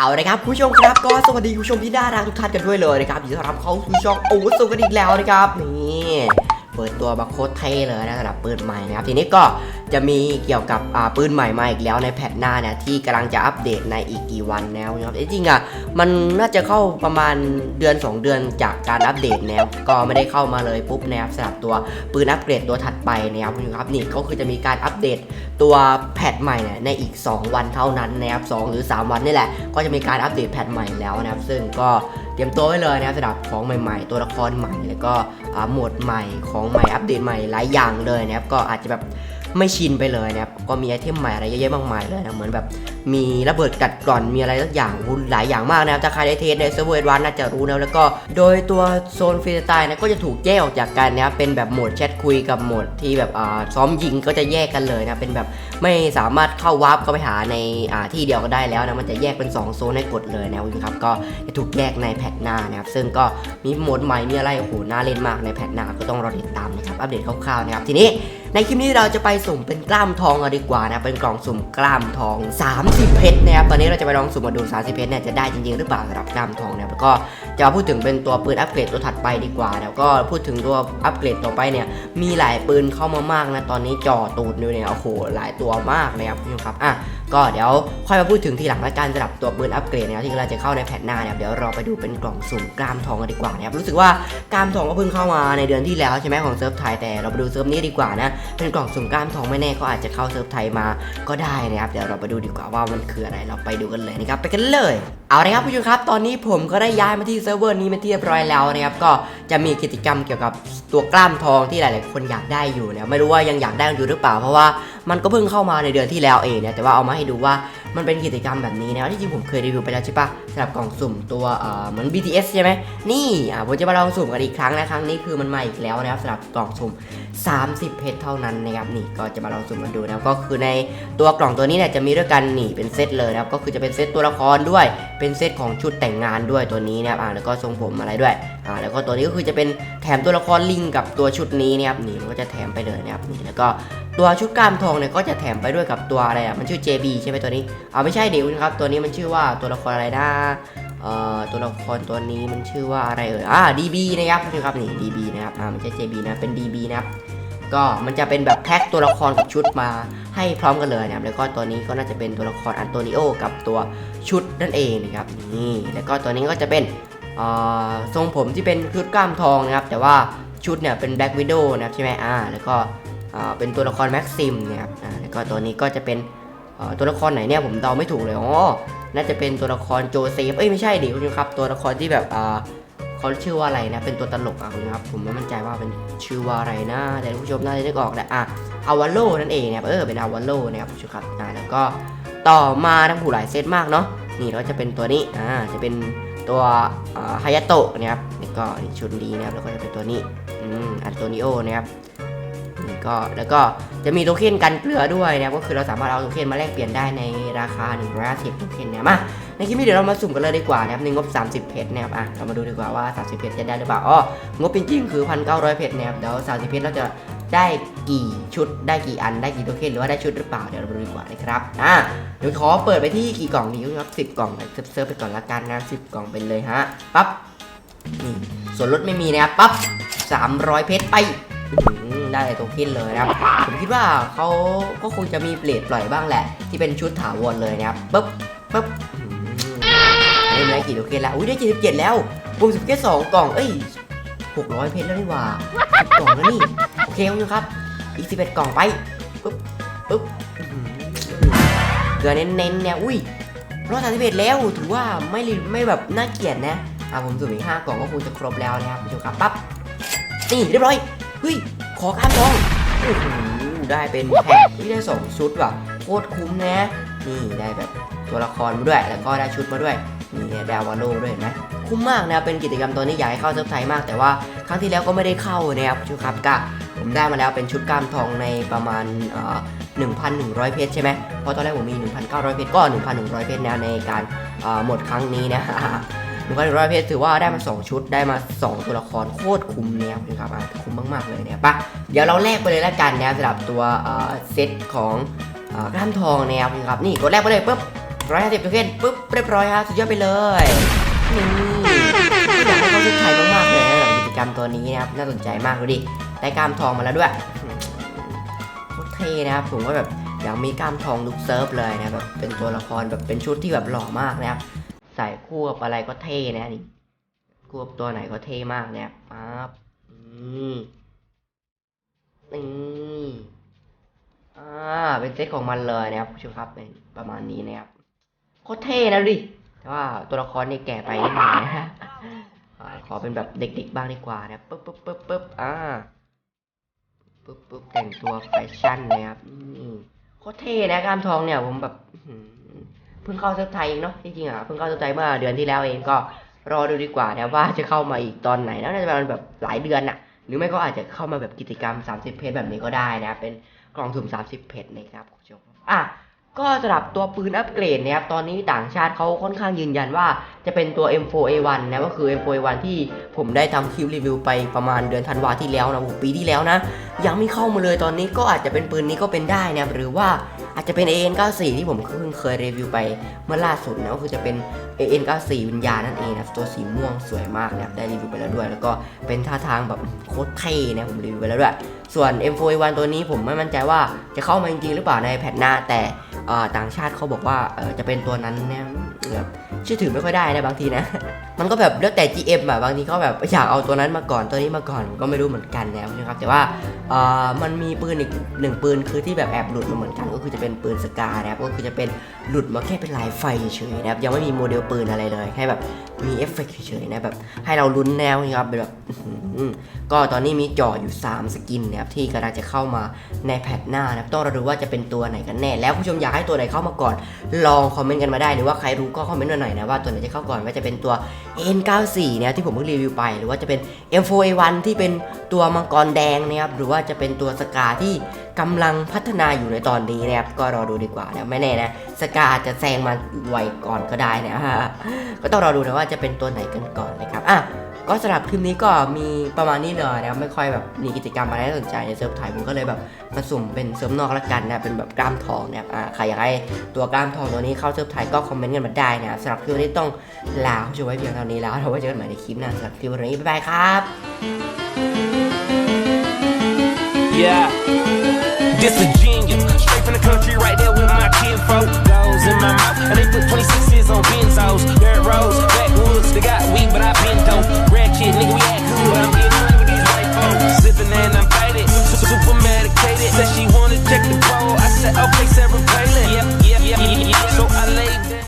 เอาละครับผู้ชมครับก็สวัสดีผู้ชมที่น่ารักทุกท่านกันด้วยเลยนะครับยินดีต้อนรับเข้าสู่ช่องโอ้สุกันอีกแล้วนะครับนี่เปิดตัวมาโคตรเท่เลยนะสำหรับปืนใหม่นะครับทีนี้ก็ จะมีเกี่ยวกับปืนใหม่มาอีกแล้วในแพทหน้าเนี่ยที่กำลังจะอัปเดตในอีกกี่วันแล้วนะครับจริงๆอะมันน่าจะเข้าประมาณเดือน 2 เดือนจากการอัปเดตแล้วก็ไม่ได้เข้ามาเลยปุ๊บนะครับสำหรับตัวปืนอัปเกรดตัวถัดไปนะครับคุณครับนี่ก็คือจะมีการอัปเดตตัวแพทใหม่เนี่ยในอีก 2 วันเท่านั้นนะครับ2หรือ 3 วันนี่แหละ ก็จะมีการอัปเดตแพทใหม่แล้วนะครับซึ่งก็เตรียมตัวไว้เลยนะครับสำหรับของใหม่ ๆ ตัวละครใหม่แล้วก็โหมดใหม่ของใหม่อัปเดตใหม่หลายอย่างเลยนะครับก็อาจจะแบบ ไม่ชินไปเลยนะครับก็มีไอเทมใหม่อะไรเยอะแยะมากมายเลยนะเหมือนแบบมีระเบิดกัดกร่อนมีอะไรสักอย่างหุ้นหลายอย่างมากนะครับถ้าใครได้เทสในเซิร์ฟเวอร์วันน่าจะรู้นะแล้วก็โดยตัวโซนฟรีสไตล์นะก็จะถูกแยกออกจากกันนะครับเป็นแบบโหมดแชทคุยกับโหมดที่แบบอ่าซ้อมยิงก็จะแยกกันเลยนะเป็นแบบ ไม่สามารถเข้าวาร์ปเข้าไปหาในอ่าที่เดียวก็ได้แล้วนะมันจะแยกเป็น 2 โซนให้กดเลยนะคุณครับก็จะถูกแยกในแพทหน้านะครับซึ่งก็มีโหมดใหม่มีอะไรโอ้โหน่าเล่นมากในแพทหน้าก็ต้องรอติดตามนะครับอัปเดตคร่าวๆนะครับทีนี้ในคลิปนี้เราจะไปสุ่มเป็นกล้ามทองกันดีกว่านะเป็นกล่องสุ่มกล้ามทอง 30 เพชรนะครับตอนนี้เราจะไปลองสุ่มมาดู 30 เพชรเนี่ยจะได้จริงๆหรือเปล่าสำหรับกล้ามทองนะครับแล้วก็จะมาพูดถึงเป็นตัวปืนอัปเกรดตัวถัดไปดีกว่าแล้วก็พูดถึงตัวอัปเกรดต่อไปเนี่ยมีหลายปืนเข้ามามากนะตอนนี้จอตูดอยู่เนี่ยโอ้โหหลายตัวมากเลยครับคุณผู้ชมครับอะ ก็เดี๋ยวค่อยมาพูดถึงทีหลังละกันสำหรับตัวปืนอัปเกรดนะครับที่เราจะเข้าในแพทหน้าเนี่ยเดี๋ยวเราไปดูเป็นกล่องสุ่มกล้ามทองกันดีกว่านะครับรู้สึกว่ากล้ามทองก็เพิ่งเข้ามาในเดือนที่แล้วใช่ไหมของเซิร์ฟไทยแต่เราไปดูเซิร์ฟนี้ดีกว่านะเป็นกล่องสุ่มกล้ามทองไม่แน่ก็อาจจะเข้าเซิร์ฟไทยมาก็ได้นะครับเดี๋ยวเราไปดูดีกว่าว่ามันคืออะไรเราไปดูกันเลยนะครับไปกันเลยเอาละครับผู้ชมครับตอนนี้ผมก็ได้ย้ายมาที่เซิร์ฟเวอร์นี้เป็นที่เรียบร้อยแล้วนะครับก็จะมีกิจกรรมเกี่ยวกับตัวกล้ามทองที่หลาย ๆ คนอยากได้อยู่นะไม่รู้ว่ายังอยากได้อยู่หรือเปล่า เพราะว่ามันก็เพิ่งเข้ามาในเดือนที่แล้วเองนะแต่ว่าเอามาให้ดูว่ามันเป็นกิจกรรมแบบนี้นะที่จริงผมเคยรีวิวไปแล้วใช่ปะสำหรับกล่องสุ่มตัวเหมือน BTS ใช่ไหมนี่อะผมจะมาลองสุ่มกันอีกครั้งนะครั้งนี้คือมันมาอีกแล้วนะครับสำหรับกล่องสุ่ม 30 เพชรเท่านั้นนะครับนี่ก็จะมาลองสุ่มกันดูนะก็คือในตัวกล่องตัวนี้เนี่ยจะมีด้วยกันนี่เป็นเซตเลยนะครับก็คือจะเป็นเซตตัวละครด้วย เป็นเซตของชุดแต่งงานด้วยตัวนี้นะครับอ่าแล้วก็ทรงผมอะไรด้วยอ่าแล้วก็ตัวนี้ก็คือจะเป็นแถมตัวละครลิงกับตัวชุดนี้นะครับนี่มันก็จะแถมไปเลยนะครับนี่แล้วก็ตัวชุดกล้ามทองเนี่ยก็จะแถมไปด้วยกับตัวอะไรอะมันชื่อ JB ใช่ไหมตัวนี้อ่าไม่ใช่เดี๋ยวนะครับ ตัวนี้มันชื่อว่าตัวละครอะไรนะเอ่อตัวละครตัวนี้มันชื่อว่าอะไรเอ่ยอ่า DB นะครับนี่ครับนี่ DB นะครับอ่าไม่ใช่ JB นะเป็น DB นะครับก็มันจะเป็นแบบแพ็คตัวละครกับชุดมาให้พร้อมกันเลยนะครับแล้วก็ตัวนี้ก็น่าจะเป็นตัวละครอันโตนิโอกับตัวชุดนั่นเองนะครับนี่แล้วก็ตัวนี้ก็จะเป็นเอ่อทรงผมที่เป็นชุดกล้ามทองนะครับแต่ว่าชุดเนี่ยเป็น Black Widow นะครับใช่ไหมอ่าแล้วก็ เป็นตัวละครแม็กซิมเนะครับแล้วก็ตัวนี้ก็จะเป็นตัวละครไหนเนี่ยผมเดาไม่ถูกเลยอ๋อน่าจะเป็นตัวละครโจเซฟเอ้ยไม่ใช่ดิคุณผู้ชมครับ ตัวละครที่แบบเขาชื่อว่าอะไรนะเป็นตัวตลกอะคุณครับผมไม่มั่นใจว่าเป็นชื่อว่าอะไรนะแต่ผู้ชมน่าจะนึกออกแหละอะอาวาโลนั่นเองนะครับเออเป็นอาวาโลนะครับคุณผู้ชมครับอ่าแล้วก็ต่อมาทั้งผู้หลายเซตมากเนาะนี่ก็จะเป็นตัวนี้อ่าจะเป็นตัวฮายาโตะนะครับนี่ก็ชุดดีนะครับแล้วก็จะเป็นตัวนี้อืมอันโตนิโอนะครับ ก็แล้วก็จะมีโทเค็นกันเกลือด้วยนะก็คือเราสามารถเอาโทเค็นมาแลกเปลี่ยนได้ในราคา150โทเค็นเนี่ยมาในคลิปนี้เดี๋ยวเรามาสุ่มกันเลยดีกว่านะครับในงบ 30 เพชรนะครับอะเรามาดูดีกว่าว่า 30 เพชรจะได้หรือเปล่าอ๋องบจริงๆคือ 1,900 เพชรนะครับเดี๋ยว30 เพชรเราจะได้กี่ชุดได้กี่อันได้กี่โทเค็นหรือว่าได้ชุดหรือเปล่าเดี๋ยวเราดูดีกว่านะครับอะเดี๋ยวขอเปิดไปที่กี่กล่องดีครับ10กล่องไปเซิร์ฟไปก่อนละกันนะ10กล่องไปเลยฮะปั๊บนี่ส่วนลดไม่มีนะครับปั๊บ300 เพชรไปอื้อหือ ได้โทเค็นเลยนะครับ ผมคิดว่าเขาก็คงจะมีเปลี่ยนปล่อยบ้างแหละ ที่เป็นชุดถาวรเลยนะครับปึ๊บปึ๊บได้ไหมกี่โทเค็นแล้วอุ้ยได้77แล้วปุ่มสิบแค่สองกล่องเอ้ย600เพชรแล้วนี่หว่าสิบกล่องแล้วนี่โอเคคุณผู้ชมครับ อีก11กล่องไปปึ๊บปึ๊บอื้อหือเกลือเน้นๆเนี่ยอุ้ยร้อยสามสิบเอ็ดแล้วถือว่าไม่รีไม่แบบน่าเกลียดนะอะผมสุ่มอีกห้ากล่องก็คงจะครบแล้วนะครับคุณผู้ชมครับปั๊บนี่เรียบร้อยเฮ้ย ขอข้ามทองโอ้โหได้เป็นแพ็คที่ได้สองชุดว่ะโคตรคุ้มนะนี่ได้แบบตัวละครมาด้วยแล้วก็ได้ชุดมาด้วยนี่ดาววาโลด้วยเห็นไหมคุ้มมากนะเป็นกิจกรรมตัวนี้อยากให้เข้าเซิร์ฟไทยมากแต่ว่าครั้งที่แล้วก็ไม่ได้เข้านะครับชุดครับก็ผมได้มาแล้วเป็นชุดกล้ามทองในประมาณเอ่อ1,100 เพชรใช่ไหมเพราะตอนแรกผมมี 1,900 เพชรก็ 1,100 เพชรนะในการเอ่อหมดครั้งนี้นะ หนึ่งพันหนึ่งร้อยเพชรถือว่าได้มา 2 ชุดได้มา 2 ตัวละครโคตรคุ้มเนี่ยครับคุ้มมาก ๆ เลยเนี่ยปะเดี๋ยวเราแลกไปเลยละกันนะสำหรับตัวเซตของกล้ามทองนะครับครับนี่กดแลกไปเลยปุ๊บร้อยห้าสิบโทเค็นปุ๊บเรียบร้อยฮะสุดยอดไปเลยนี่อยากให้เขาเซตไทยมากๆเลยนะสำหรับกิจกรรมตัวนี้นะครับน่าสนใจมากดูดิได้กล้ามทองมาแล้วด้วยโคตรเท่นะครับผมก็แบบอยากมีกล้ามทองลุกเซิร์ฟเลยนะแบบเป็นตัวละครแบบเป็นชุดที่แบบหล่อมากนะครับ ส่คู่กับอะไรก็เท่นะนี่คู่กับตัวไหนก็เท่มากเนี่ยปั๊บนี่อ่าเป็นเซตของมันเลยนะครับผู้ชมครับเป็นประมาณนี้นะครับโคตรเท่นะดิแต่ว่าตัวละครนี่แก่ไปนิดหน่อยนะฮะขอเป็นแบบเด็กๆบ้างดีกว่านะปึ๊บปึ๊บปึ๊บปึ๊บอ่าปึ๊บปึ๊บแต่งตัวแฟชั่นนะครับอืมโคตรเท่นะกามทองเนี่ยผมแบบ เพิ่งเข้าเซิร์ฟไทยเองเนาะจริงๆอะเพิ่งเข้าเซิร์ฟไทยเมื่อเดือนที่แล้วเองก็รอดูดีกว่านะว่าจะเข้ามาอีกตอนไหนนะน่าจะประมาณแบบหลายเดือนน่ะ หรือไม่ก็อาจจะเข้ามาแบบกิจกรรม 30 เพจแบบนี้ก็ได้นะ เป็นกล่องสุ่ม 30 เพจนะครับคุณผู้ชมอะก็สำหรับตัวปืนอัปเกรดนะครับ ตอนนี้ต่างชาติเขาค่อนข้างยืนยันว่าจะเป็นตัว M4A1 นะ ก็คือ M4A1 ที่ผมได้ทำคลิปรีวิวไปประมาณเดือนธันวาที่แล้วนะปีที่แล้วนะ ยังไม่เข้ามาเลยตอนนี้ก็อาจจะเป็นปืนนี้ก็เป็นได้นะ หรือว่าอาจจะเป็น AN94 ที่ผมเพิ่งเคยรีวิวไปเมื่อล่าสุดนะก็คือจะเป็น AN94 วิญญาณนั่นเองนะตัวสีม่วงสวยมากนะครับได้รีวิวไปแล้วด้วย แล้วก็เป็นท่าทางแบบโคตรเท่นะผมรีวิวไปแล้วด้วยส่วน M4A1 ตัวนี้ผมไม่มั่นใจว่าจะเข้ามาจริงๆหรือเปล่าในแพทหน้าแต่ต่างชาติเขาบอกว่าจะเป็นตัวนั้นเนี่ยแบบ เชื่อถือไม่ค่อยได้นะบางทีนะ มันก็แบบแล้วแต่ GM อะบางทีเขาแบบอยากเอาตัวนั้นมาก่อนตัวนี้มาก่อนก็ไม่รู้เหมือนกันนะครับแต่ว่าเอ่อมันมีปืนอีกหนึ่งปืนคือที่แบบแอบหลุดมาเหมือนกัน ก็คือจะเป็นปืนสกานะครับก็คือจะเป็นหลุดมาแค่เป็นลายไฟเฉยๆนะครับยังไม่มีโมเดลปืนอะไรเลยแค่แบบมีเอฟเฟกต์เฉยๆนะแบบให้เราลุ้นแนวนะครับเป็นแบบก็ตอนนี้มีจออยู่ 3 สกินนะครับที่กำลังจะเข้ามาในแพทหน้านะครับต้องรอดูว่าจะเป็นตัวไหนกันแน่ แล้วผู้ชมอยากให้ตัวไหนเข้ามาก่อน ลองคอมเมนต์กันมาได้หรือว่าใครรู้ก็คอมเมนต์มาหน่อยนะว่าตัวไหนจะเข้าก่อนว่าจะเป็นตัว N94 เนี่ยที่ผมเพิ่งรีวิวไป หรือว่าจะเป็น M4A1 ที่เป็นตัวมังกรแดงนะครับหรือว่าจะเป็นตัวสกาที่ กำลังพัฒนาอยู่ในตอนนี้นะครับ ก็รอดูดีกว่านะไม่แน่นะสกาอาจจะแซงมาไวก่อนก็ได้นะฮะก็ต้องรอดูนะว่าจะเป็นตัวไหนกันก่อนนะครับอะก็สำหรับคลิปนี้ก็มีประมาณนี้เลยนะครับไม่ค่อยแบบมีกิจกรรมอะไรน่าสนใจในเซิร์ฟไทยผมก็เลยแบบมาสุ่มเป็นเซิร์ฟนอกละกันนะเป็นแบบกล้ามทองนะครับอ่าใครอยากให้ตัวกล้ามทองตัวนี้เข้าเซิร์ฟไทยก็คอมเมนต์กันมาได้นะสำหรับคลิปนี้ต้องลาผู้ชมไว้เพียงเท่านี้แล้วเราไว้เจอกันใหม่ในคลิปหน้าสำหรับคลิปวันนี้บ๊ายบายครับ Yeah. This a genius. Straight from the country, right there with my kinfolk. Goes in my mouth. And they put 26s on